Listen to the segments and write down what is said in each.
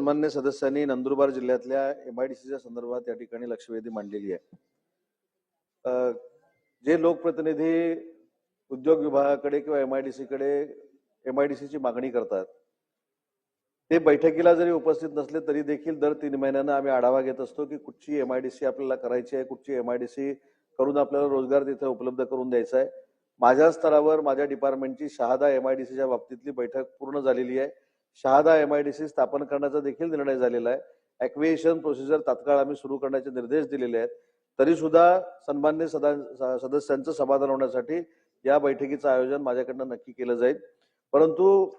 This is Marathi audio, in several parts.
सन्मान्य सदस्यांनी नंदुरबार जिल्ह्यातल्या एमआयडीसीच्या संदर्भात या ठिकाणी लक्षवेधी मांडलेली आहे. जे लोकप्रतिनिधी उद्योग विभागाकडे किंवा एमआयडीसीकडे एमआयडीसीची मागणी करतात ते बैठकीला जरी उपस्थित नसले तरी देखील दर तीन महिन्यांना आम्ही आढावा घेत असतो की कुठची एम आयडीसी आपल्याला करायची आहे कुठची एम आयडीसी करून आपल्याला रोजगार तिथे उपलब्ध करून द्यायचा आहे. माझ्या स्तरावर माझ्या डिपार्टमेंटची शहादा एम आयडीसीच्या बाबतीतली बैठक पूर्ण झालेली आहे. शहादा एमआयडीसी स्थापन करण्याचा देखील निर्णय झालेला आहे. ऍक्विएशन प्रोसिजर तात्काळ आम्ही सुरू करण्याचे निर्देश दिलेले आहेत. तरी सुद्धा सन्मान्य सदा सदस्यांचं समाधान होण्यासाठी या बैठकीचं आयोजन माझ्याकडनं नक्की केलं जाईल. परंतु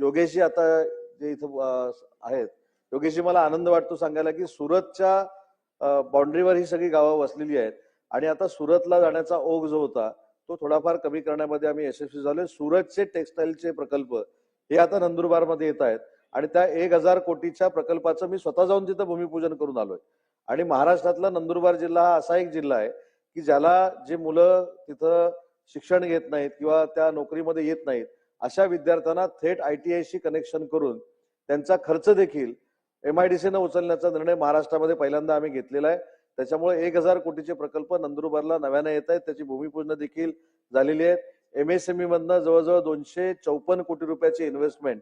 योगेशी आता जे इथं आहेत योगेशी मला आनंद वाटतो सांगायला की सुरतच्या बाउंड्रीवर ही सगळी गावं वसलेली आहेत. आणि आता सुरतला जाण्याचा ओघ जो होता तो थोडाफार कमी करण्यामध्ये आम्ही यशस्वी झालोय. सुरतचे टेक्सटाईलचे प्रकल्प हे आता नंदुरबारमध्ये येत आहेत. आणि त्या एक हजार कोटीच्या प्रकल्पाचं मी स्वतः जाऊन तिथं भूमिपूजन करून आलोय. आणि महाराष्ट्रातला नंदुरबार जिल्हा हा असा एक जिल्हा आहे की ज्याला जे मुलं तिथं शिक्षण घेत नाहीत किंवा त्या नोकरीमध्ये येत नाहीत अशा विद्यार्थ्यांना थेट आय टी आयशी कनेक्शन करून त्यांचा खर्च देखील एम आय डी सी न उचलण्याचा निर्णय महाराष्ट्रामध्ये पहिल्यांदा आम्ही घेतलेला आहे. त्याच्यामुळे एक हजार कोटीचे प्रकल्प नंदुरबारला नव्याने येत आहेत. त्याची भूमिपूजन देखील झालेली आहेत. एमएसएमई मधनं जवळजवळ दोनशे चौपन्न कोटी रुपयाची इन्व्हेस्टमेंट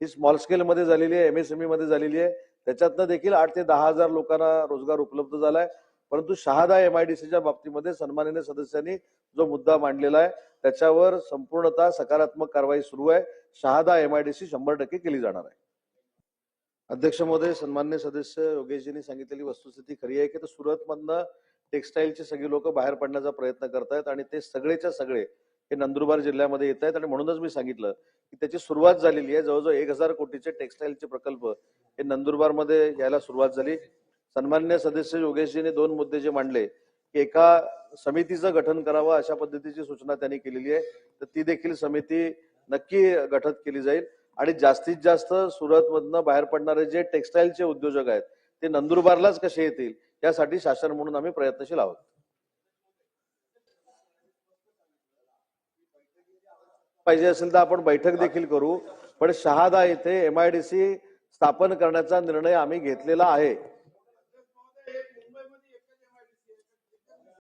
ही स्मॉल स्केल मध्ये झालेली आहे एमएसएमई मध्ये झालेली आहे. त्याच्यातनं देखील आठ ते दहा हजार लोकांना रोजगार उपलब्ध झालाय. परंतु शहादा एमआयडीसीच्या बाबतीमध्ये सन्माननीय सदस्यांनी जो मुद्दा मांडलेला आहे त्याच्यावर संपूर्णतः सकारात्मक कारवाई सुरू आहे. शहादा एमआयडीसी शंभर टक्के केली जाणार आहे. अध्यक्ष महोदय सन्मान्य सदस्य योगेशजींनी सांगितलेली वस्तुस्थिती खरी आहे की तर सुरतमधनं टेक्सटाईलचे सगळे लोक बाहेर पडण्याचा प्रयत्न करतायत आणि ते सगळेच्या सगळे हे नंदुरबार जिल्ह्यामध्ये येत आहेत. आणि म्हणूनच मी सांगितलं की त्याची सुरुवात झालेली आहे. जवळजवळ एक हजार कोटीचे टेक्सटाईलचे प्रकल्प हे नंदुरबारमध्ये यायला सुरुवात झाली. सन्मान्य सदस्य योगेशजीने दोन मुद्दे जे मांडले की एका समितीचं गठन करावं अशा पद्धतीची सूचना त्यांनी केलेली आहे. तर ती देखील समिती नक्की गठत केली जाईल. आणि जास्तीत जास्त सुरतमधनं बाहेर पडणारे जे टेक्सटाईलचे उद्योजक आहेत ते नंदुरबारलाच कसे येतील यासाठी शासन म्हणून आम्ही प्रयत्नशील आहोत. पाहिजे असेल तर आपण बैठक देखील करू. पण शहादा येथे एमआयडीसी स्थापन करण्याचा निर्णय आम्ही घेतलेला आहे.